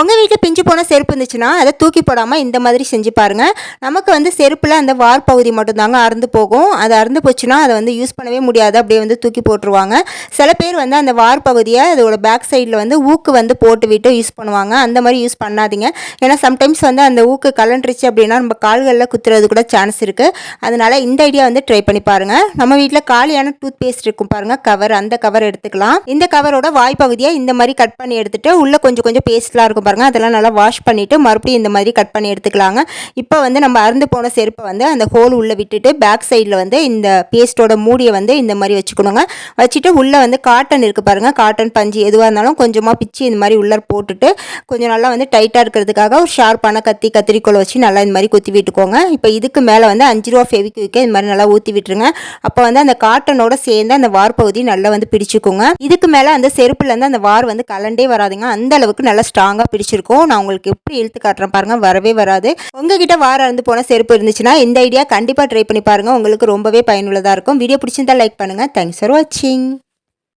உங்கள் வீட்டில் பிஞ்சு போன செருப்பு இருந்துச்சுன்னா அதை தூக்கி போடாமல் இந்த மாதிரி செஞ்சு பாருங்கள் நமக்கு வந்து செருப்பில் அந்த வார் பகுதி மட்டும்தாங்க அறுந்து போகும். அது அறுந்து போச்சுன்னா அதை வந்து யூஸ் பண்ணவே முடியாது. அப்படியே வந்து தூக்கி போட்டுருவாங்க. சில பேர் வந்து அந்த வார் பகுதியை அதோட பேக் சைடில் வந்து ஊக்கு வந்து போட்டு விட்டு யூஸ் பண்ணுவாங்க. அந்த மாதிரி யூஸ் பண்ணாதீங்க. ஏன்னா சம்டைம்ஸ் வந்து அந்த ஊக்கு கலண்டுருச்சு அப்படின்னா நம்ம கால்களில் குத்துறது கூட சான்ஸ் இருக்குது அதனால் இந்த ஐடியா வந்து ட்ரை பண்ணி பாருங்கள் நம்ம வீட்டில் காலியான டூத் பேஸ்ட் இருக்கும் பாருங்கள் கவர் அந்த கவர் எடுத்துக்கலாம். இந்த கவரோட வாய்ப்பகுதியை இந்த மாதிரி கட் பண்ணி எடுத்துகிட்டு உள்ளே கொஞ்சம் கொஞ்சம் பேஸ்ட்லாம் இருக்கும் பாருங்கள் அதெல்லாம் நல்லா வாஷ் பண்ணிவிட்டு மறுபடியும் இந்த மாதிரி கட் பண்ணி எடுத்துக்கலாங்க. இப்போ வந்து நம்ம அறுந்து போன செருப்பை வந்து அந்த ஹோல் உள்ளே விட்டுட்டு பேக் சைடில் வந்து இந்த பேஸ்ட்டோட மூடியை வந்து இந்த மாதிரி வச்சுக்கணுங்க. வச்சுட்டு உள்ளே வந்து காட்டன் இருக்குது பாருங்கள் காட்டன் பஞ்சு எதுவாக இருந்தாலும் கொஞ்சமாக பிச்சு இந்த மாதிரி உள்ளே போட்டுட்டு கொஞ்சம் நல்லா வந்து டைட்டாக இருக்கிறதுக்காக ஒரு ஷார்ப்பான கத்தி கத்திரிக்கோலை வச்சு நல்லா இந்த மாதிரி குத்தி விட்டுக்கோங்க. இப்போ இதுக்கு மேலே வந்து அஞ்சு ரூபா ஃபெவிக்விக்கை இந்த மாதிரி நல்லா ஊற்றி விட்டுருங்க. அப்போ வந்து அந்த காட்டனோட சேர்ந்து அந்த வார் பகுதி நல்லா வந்து பிடிச்சிக்கோங்க. இதுக்கு மேலே அந்த செருப்புலேருந்து அந்த வார் வந்து கலண்டே வராதுங்க. அந்த அளவுக்கு நல்லா ஸ்ட்ராங்காக பிடிச்சிருக்கும். நான் உங்களுக்கு எப்படி இழுத்து காட்டுறேன் பாருங்க வரவே வராது. உங்ககிட்ட வார இருந்து போன செருப்பு இருந்துச்சுன்னா இந்த ஐடியா கண்டிப்பாக ட்ரை பண்ணி பாருங்க. உங்களுக்கு ரொம்பவே பயனுள்ளதாக இருக்கும். வீடியோ பிடிச்சிருந்தா லைக் பண்ணுங்கள் தேங்க்ஸ் ஃபார் வாட்சிங்